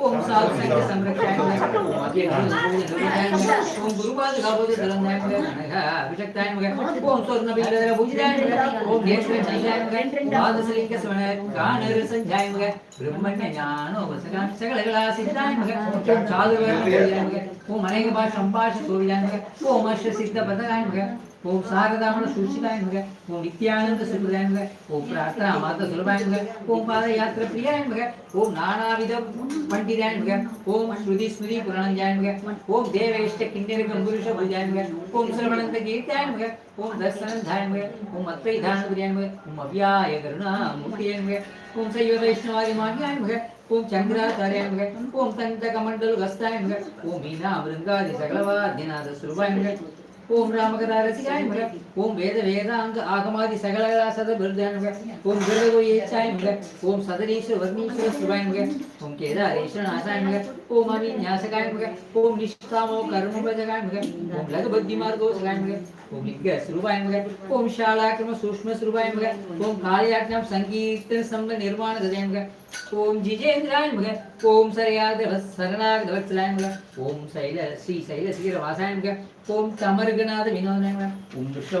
ओम साधु संघ संरक्षाय मग ओम अभय गुरुदाय मग ओम गुरुपाद गावोद दलंदाय मग अनघा अभिषक्ताय मग ओम स्वर्ण बिल्लदर भुजदाय मग ओम नेत्र चंदाय मग द्वादशलिंग स्वर्ण कानर संध्याय मग ब्रह्मण्य ज्ञान वसगान सगळगळा सिद्धाय मग ओम चादुर्वेद मग ओम अनेक भाष संभाष सोविलाय मग ओम अष्ट सिद्ध पदकाय मग ओम शारदामण सुशिताय मग ओम नित्यानंद सुखदाय मग ओम प्रार्थना माता सुलभाय मग ओम पादयात्र प्रियाय मग ओम नानाविध पंडिताय मग ओम श्रुति स्मृति पुराणजाय मग ओम देवेष्ट किन्नर गंभीरुष भुजाय मग ओम श्रवणंत गीताय मग ओम दर्शनधाय मग ओम अत्वैधान प्रियाय मग ओम अव्याय करुणा मूर्तियाय मग ओम सैव वैष्णवादि मान्याय मग ओम चंद्राचार्याय मग ओम तंतकमंडल गस्ताय मग ओम मीना मृंगादि सकलवाद्यनाद सुरभाय मग ओम रामकथारसिकाय मग ஓம் வேத வேதாங்க ஆகமாதி சகலகலா சத பிருதானுங்க ஓம் துர்கோயேச்சாயமுங்க ஓம் சதரீஸ்வர வர்ணீஸ்வர சிவாயமுங்க ஓம் கேதாரீஸ்வர நாசாயமுங்க ஓம் அவிநியாசகாயமுங்க ஓம் நிஷ்காமோ கர்மபஜகாயமுங்க ஓம் லக பத்தி மார்கோ சகாயமுங்க ஓம் லிங்க சுரூபாயமுங்க ஓம் ஷாலாக்கிரம சூக்ஷ்ம சுரூபாயமுங்க ஓம் காளியாட்டம் சங்கீர்த்தன சம்ப நிர்மாண ததயமுங்க ஓம் ஜிஜேந்திராயமுக ஓம் சரயாத சரணாகவத்சலாயமுக ஓம் சைல ஸ்ரீ சைல சீர வாசாயமுக ஓம் தமருகநாத வினோதயமுக ஓம் துஷ்ட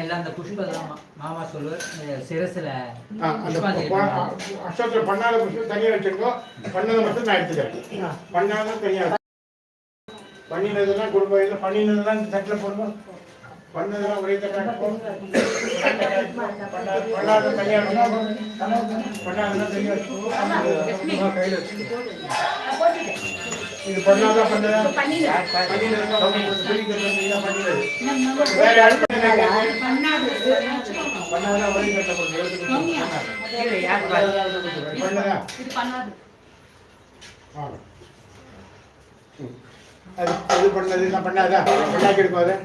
எல்லாம் அந்த புஷ்ப மாமா சொல்லுவார். சிரசுல. அஷ்டோத்திர பண்ணாத புஷ்பம் தனியாக வச்சிருக்கோ பண்ணதை மட்டும் நான் எடுத்துக்கிறேன். பண்ணாத தனியாக பண்ணினதெல்லாம் குடும்ப இதில் பண்ணினதெல்லாம் தட்டில் போடுவோம் பண்ணதெல்லாம் ஒரே போடுவோம் பண்ணாத பண்ணாதெல்லாம் தனியாக வச்சுக்கோ கையில் இது பண்ணாத பண்ணதா பண்ணினதெல்லாம் பண்ணினது பண்ணினது வேற யாரும் பண்ணாதெல்லாம் ஒரே தட்டில் போடுங்க எடுத்துக்கோ பண்ணதா. ஆ. ம். அது அது பண்ணது நான் பண்ணாதா? பண்ணாக்கி இருக்கும் அதை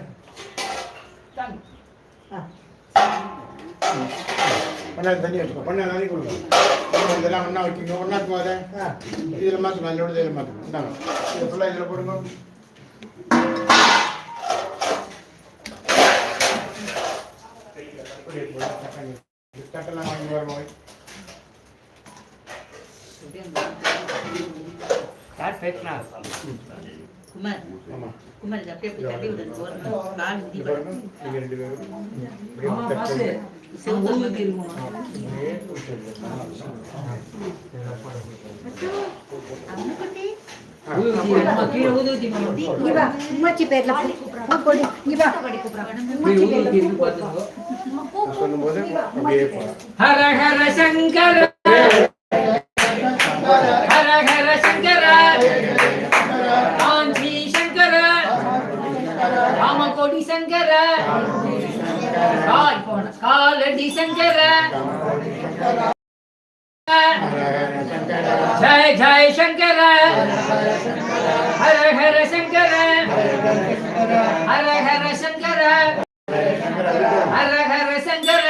பண்ணாது தண்ணி வச்சுக்கோ. பண்ண தண்ணி கொடுங்க இதெல்லாம் ஒன்றா வைக்கிங்க அதை ஆ. இதில் மாற்றுங்க அதில் இதில் மாற்றுங்க இந்தாங்க. இதை ஃபுல்லாக இதில் போடுங்க. தட்டெல்லாம் வாங்கி வரணும் குமார் ஆமாம் குமார். இதை? அப்படியே போய் தள்ளி விடுங்க ஒரு கால் மிதி ரெண்டு பேரும். உமாச்சி பேர்ல போடு சொல்லும்போது ஹர ஹர சங்கர ராமகோடி சங்கர கால் போன காலடி சங்கர ஜெய ஜெய சங்கர ஹர ஹர சங்கர ஹர ஹர சங்கர ஹர ஹர சங்கர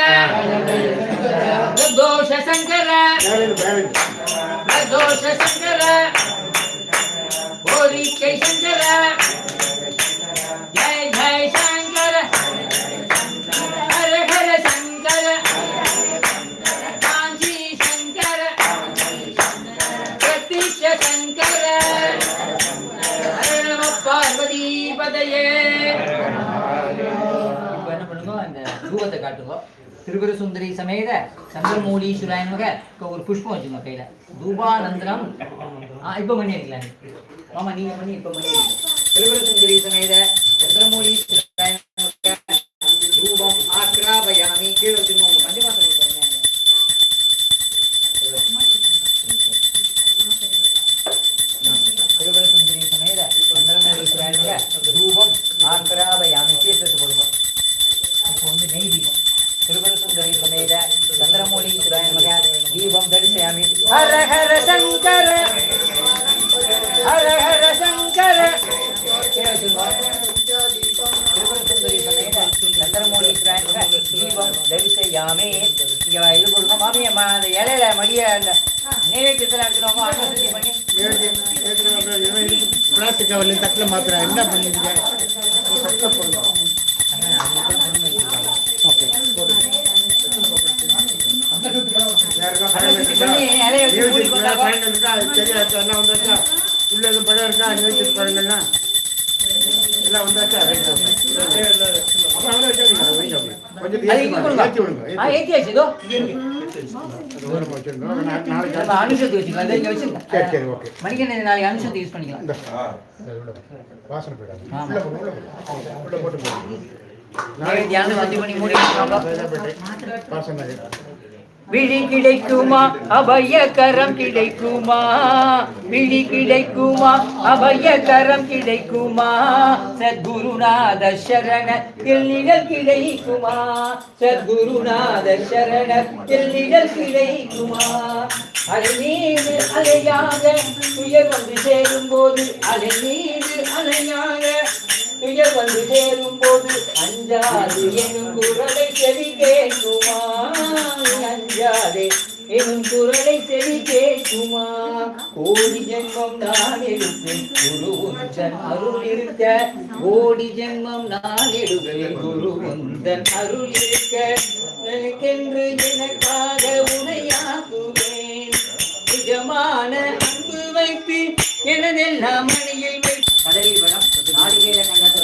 தோஷ சங்கர பேலன்ஸ் பேலன்ஸ் தோஷ பார்வதி இப்போ என்ன பண்ணுங்க அந்த தூவத்தை காட்டுங்க. திருவர சுந்தரி சமேத சந்திரமூலீஸ்வராயனுக இப்போ ஒரு புஷ்பம் வச்சுங்க கையில. தூபானந்தரம். ஆ இப்போ பண்ணியிருக்கலாம் அடிக்கலாம் நீங்க பண்ணி இப்போ பண்ணி அடிக்கலாம் சுந்தரி சமேத சந்திரமூலி ரூபம் ஆக்ராபயாமி கீழே வச்சுருவோம் உங்க பஞ்ச மாசம் கொடுப்பாங்க திருபுர சுந்தரி சமேத சந்திரமூலீஸ்வராய ரூபம் ஆக்ராபயாமி தீர்த்தத்தை கொடுப்போம் இப்போ வந்து நெய் தீபம் திருபுர சுந்தரி சமேத சந்திரமூலீஸ்வராய மக தீபம் தரிசயாமி ஹர ஹர சங்கர. ஹர ஹர சங்கர. தீபம் தரிசயாமி. இங்க இது கொடுங்க மாமி அம்மா அந்த இலையில மடிய அந்த நைவேத்தியத்தில் எடுத்துருவோம் பண்ணி. பிளாஸ்டிக் கவர்லையும் தட்டில் மாத்துறேன். என்ன பண்ணிருக்கேன் தட்டில் ஓகே அனுமதி பண்ணி இலைய வச்சு மூடி கொண்டாங்க பழங்கள் இருக்கா தெரியாது எல்லாம் வந்தாச்சா உள்ள எதுவும் பழம் இருக்கா நிறுத்தி பழங்கள்லாம் எல்லாம் வந்தாச்சா ரைட் அப்புறம் வந்து வச்சுருங்க வைங்க அப்படி. கொஞ்சம் அது இங்க கொடுங்க ஏற்றி விடுங்க ஆ ஏற்றி ஏற்றியாச்சு இதோ இங்க இருக்கு தூரம் வச்சுருங்க வச்சுருங்க. ஓகே மணிக்கண்ணன் நாளைக்கு அனுஷத்து யூஸ் பண்ணிக்கலாம். உள்ள போயிடாது. உள்ள உள்ள உள்ள நாளைக்கு மூடி வாசனை விழி கிடைக்குமா? அபய கரம் கிடைக்குமா? விழி கிடைக்குமா? அபய கரம் கிடைக்குமா? சத்குருநாத சரண நிழல் கிடைக்குமா? சத்குருநாத சரண நிழல் கிடைக்குமா? அலை அலையாக துயர் வந்து சேரும் போது அலை அலையாக துயர் வந்து சேரும் போது அஞ்சாது எனும் குரலை செவி கேட்குமா? அஞ்சாதே எனும் குரலை செவி கேட்குமா? கோடி ஜென்மம் நான் எடுப்பேன் குரு உந்தன் அருள் இருக்க. கோடி ஜென்மம் நான் எடுப்பேன் குரு உந்தன் அருள் இருக்க. எனக்கென்று எனக்காக உனையாக்குவேன். நிஜமான அன்பு வைத்து எனதெல்லாம் Miguel